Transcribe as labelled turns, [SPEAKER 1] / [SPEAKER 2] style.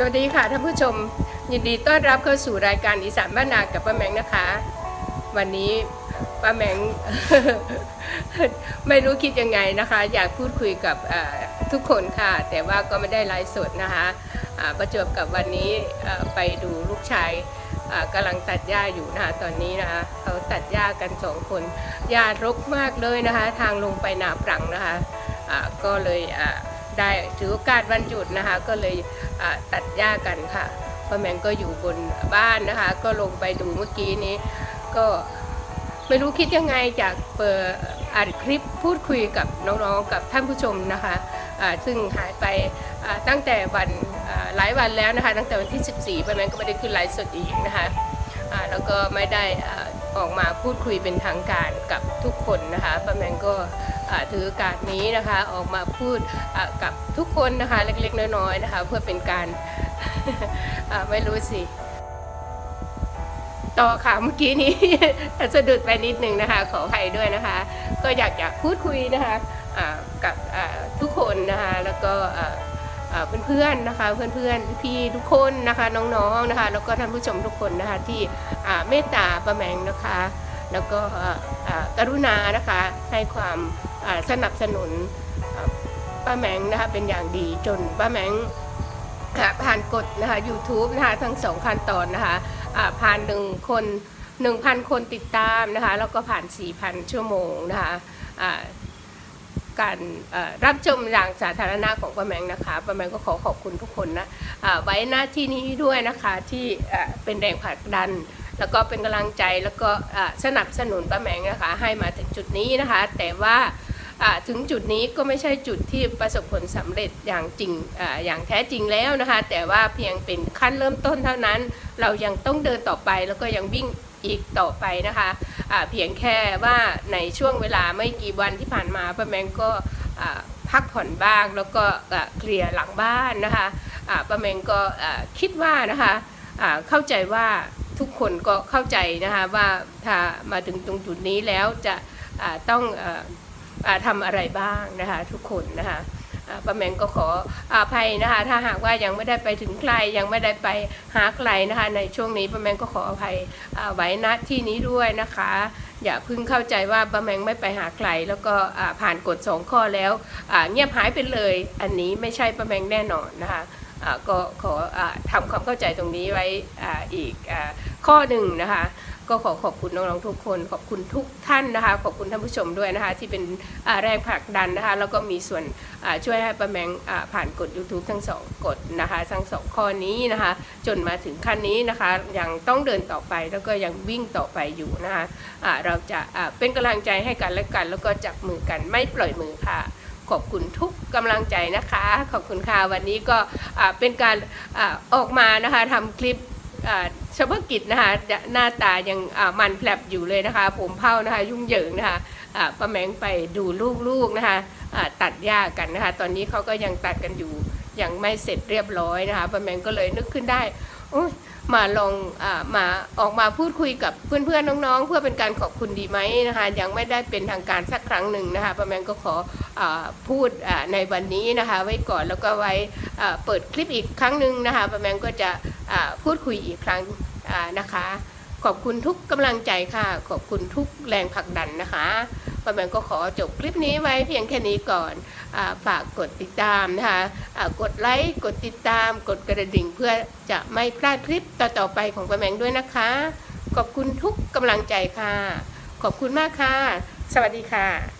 [SPEAKER 1] สวัสดีค่ะท่านผู้ชมยินดีต้อนรับเข้าสู่รายการอีสานบ้านนากับป้าแมงนะคะ วันนี้ป้าแมง ไม่รู้คิดยังไงนะคะ อยากพูดคุยกับทุกคนค่ะ แต่ว่าก็ไม่ได้ไลฟ์สดนะคะประจวบกับวันนี้ไปดูลูกชายกำลังตัดหญ้าอยู่นะคะตอนนี้นะคะเขาตัดหญ้ากันสองคนหญ้ารกมากเลยนะคะ ทางลงไปนาปรังนะคะก็เลยอ ได้ถือโอกาสวันหยุดนะคะ ก็เลยตัดหญ้ากันค่ะป้าแมงก็อยู่บนบ้านนะคะ ก็ลงไปดูเมื่อกี้นี้ ก็ไม่รู้คิดยังไงจากเปิดอัดคลิปพูดคุยกับน้องๆกับท่านผู้ชมนะคะอ่าซึ่งหายไปตั้งแต่วันหลายวันแล้วนะคะ ตั้งแต่วันที่ 14ไปนั้นก็ไม่ได้ขึ้นไลฟ์สดอีกนะคะอ่าแล้วก็ไม่ได้ ออกมาพูดคุยเป็นทางการกับทุกคนนะคะป้าแมงก็ถือโอกาสนี้นะคะออกมาพูดกับทุกคนนะคะเล็กๆน้อยๆนะคะเพื่อเป็นการไม่รู้สิต่อค่ะเมื่อกี้นี้สะดุดไปนิดนึงนะคะขออภัยด้วยนะคะ ก็อยากอยากพูดคุยนะคะกับทุกคนนะคะแล้วก็ เพื่อนๆนะคะ เพื่อนๆพี่ทุกคนนะคะน้องๆนะคะ แล้วก็ท่านผู้ชมทุกคนนะคะที่เมตตาประแมงนะคะ แล้วก็กรุณานะคะให้ความสนับสนุนป้าแมงนะคะเป็นอย่างดีจนป้าแมงผ่านกฎนะคะ YouTube นะคะทั้งสองขั้นตอนนะคะผ่านหนึ่งคนหนึ่งพันคนติดตามนะคะ แล้วก็ผ่าน4,000ชั่วโมงนะคะ การรับชมอย่างสาธารณะของป้าแมงนะคะป้าแมงก็ขอขอบคุณทุกคนนะไว้หน้าที่นี้ด้วยนะคะที่เป็นแรงผลักดัน แล้วก็เป็นกำลังใจแล้วก็สนับสนุนป้าแมงนะคะให้มาถึงจุดนี้นะคะ แต่ว่าถึงจุดนี้ก็ไม่ใช่จุดที่ประสบผลสำเร็จอย่างจริงออย่างแท้จริงแล้วนะคะ แต่ว่าเพียงเป็นขั้นเริ่มต้นเท่านั้น เรายังต้องเดินต่อไปแล้วก็ยังวิ่ง อีกต่อไปนะคะะเพียงแค่ว่าในช่วงเวลาไม่กี่วันที่ผ่านมาป้าแมงก็พักผ่อนบ้างแล้วก็เคลียร์หลังบ้านนะคะอ่าป้าแมงก็คิดว่านะคะอ่าเข้าใจว่าทุกคนก็เข้าใจนะคะว่าถ้ามาถึงตรงจุดนี้แล้วจะอ่าต้องอทำอะไรบ้างนะคะทุกคนนะคะ ป้าแมงก็ขออภัยนะคะ ถ้าหากว่ายังไม่ได้ไปถึงใครยังไม่ได้ไปหาใครนะคะ ในช่วงนี้ป้าแมงก็ขออภัยไว้ณที่นี้ด้วยนะคะ อย่าเพิ่งเข้าใจว่าป้าแมงไม่ไปหาใครแล้วก็ผ่านกฎสองข้อแล้วเงียบหายไปเลย อันนี้ไม่ใช่ป้าแมงแน่นอนนะคะก็ขออทำความเข้าใจตรงนี้ไว้ออีกอข้อหนึ่งนะคะ ก็ขอขอบคุณน้องๆทุกคน ขอบคุณทุกท่านนะคะ ขอบคุณท่านผู้ชมด้วยนะคะ ที่เป็นแรงผลักดันนะคะ แล้วก็มีส่วนช่วยให้ป้าแมงผ่านกฎ YouTube ทั้งสองกฎนะคะ ทั้งสองข้อนี้นะคะ จนมาถึงขั้นนี้นะคะ ยังต้องเดินต่อไปแล้วก็ยังวิ่งต่อไปอยู่นะคะอ่าเราจะอ่าเป็นกำลังใจให้กันและกัน แล้วก็จับมือกันไม่ปล่อยมือค่ะขอบคุณทุกกำลังใจนะคะ ขอบคุณค่ะ วันนี้ก็เป็นการอออกมานะคะทำคลิป เฉพาะกิจนะคะหน้าตายังมันแผลบอยู่เลยนะคะ ผมเผ้านะคะยุ่งเหยิงนะคะป้าแมงไปดูลูกๆนะคะตัดหญ้ากันนะคะ ตอนนี้เขาก็ยังตัดกันอยู่ยังไม่เสร็จเรียบร้อยนะคะป้าแมงก็เลยนึกขึ้นได้มาลองอมาออกมาพูดคุยกับเพื่อนๆน้องๆ เพื่อเป็นการขอบคุณดีไหมนะคะ ยังไม่ได้เป็นทางการสักครั้งหนึ่งนะคะป้าแมงก็ขออพูดในวันนี้นะคะ ไว้ก่อนแล้วก็ไว้เปิดคลิปอีกครั้งหนึ่งนะคะป้าแมงก็จะ พูดคุยอีกครั้งนะคะ ขอบคุณทุกกำลังใจค่ะ ขอบคุณทุกแรงผลักดันนะคะป้าแมงก็ขอจบคลิปนี้ไว้เพียงแค่นี้ก่อนอฝากกดติดตามนะคะอ่ากดไลค์ กดติดตาม กดกระดิ่งเพื่อจะไม่พลาดคลิปต่อๆไปของป้าแมงด้วยนะคะ ขอบคุณทุกกำลังใจค่ะ ขอบคุณมากค่ะ สวัสดีค่ะ